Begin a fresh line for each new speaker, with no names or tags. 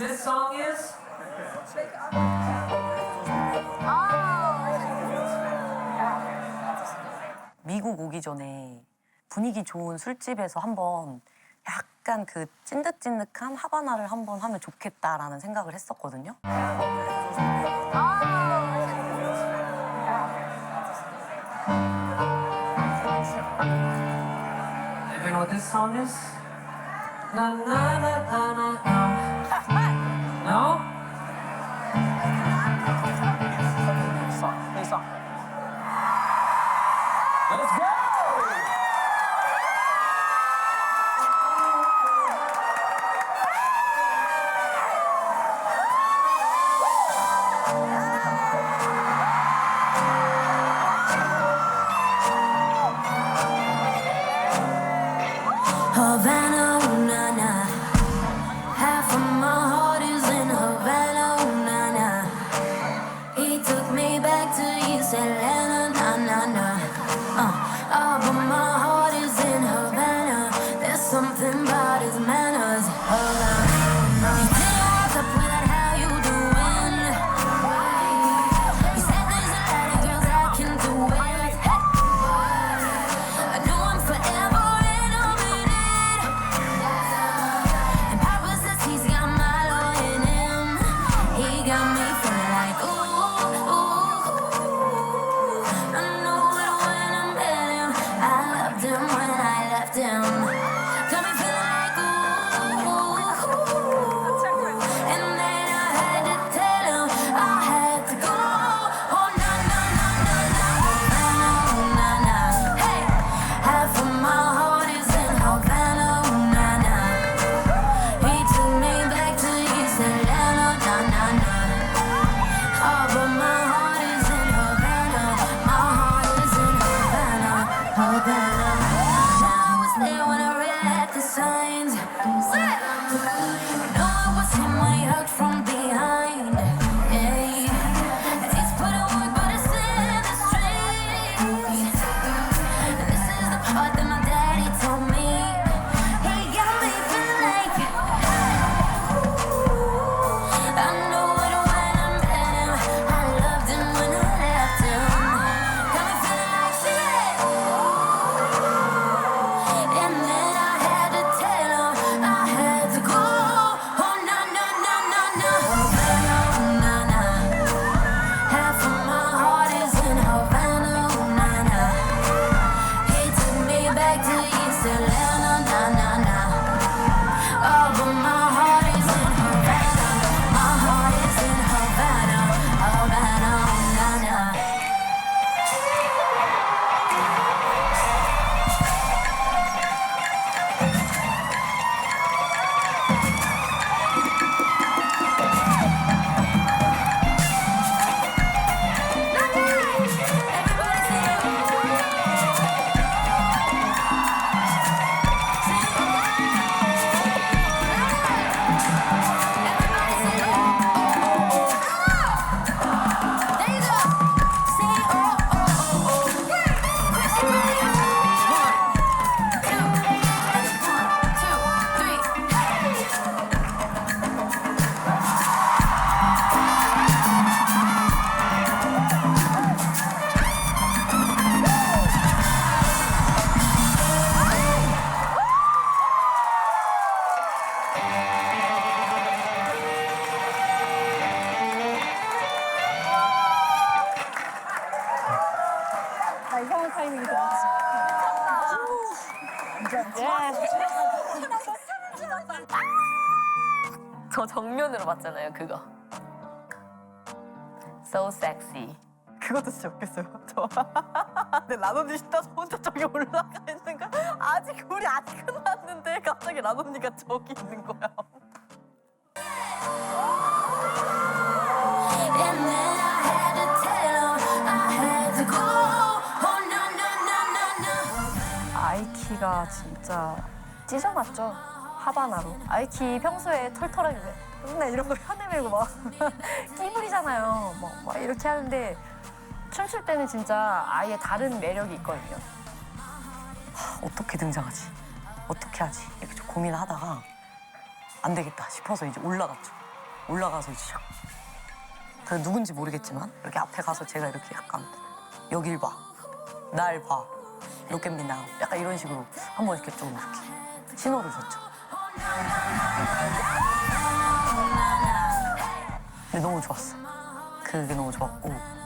This song is
미국 오기 전에 분위기 좋은 술집에서 한번 약간 그 찐득찐득한 하바나를 한번 하면 좋겠다라는 생각을 했었거든요.
You know what this song is? Na na na na na na. No? Let's go!
down. signs. No, I was in my heart
from 이상한 타이밍이 들어왔어.
저 정면으로 봤잖아요, 그거. So sexy.
그것도 진짜 웃겼어요. 저. 근데 라돈이 신나서 혼자 저기 올라가 있는 거 아직 우리 안 끝났는데 갑자기 라돈이가 저기 있는 거야.
아이키가 진짜 찢어놨죠. 하바나로. 아이키 평소에 털털하게 맨날 이런 거 혀내밀고 막 끼부리잖아요. 막, 막 이렇게 하는데 춤출 때는 진짜 아예 다른 매력이 있거든요.
어떻게 등장하지? 어떻게 하지? 이렇게 좀 고민하다가 안 되겠다 싶어서 이제 올라갔죠. 올라가서 이제 샥. 그 누군지 모르겠지만 이렇게 앞에 가서 제가 이렇게 약간 여길 봐, 날 봐, look at me. 약간 이런 식으로 한번 이렇게 좀 이렇게 신호를 줬죠. 근데 너무 좋았어. 그게 너무 좋았고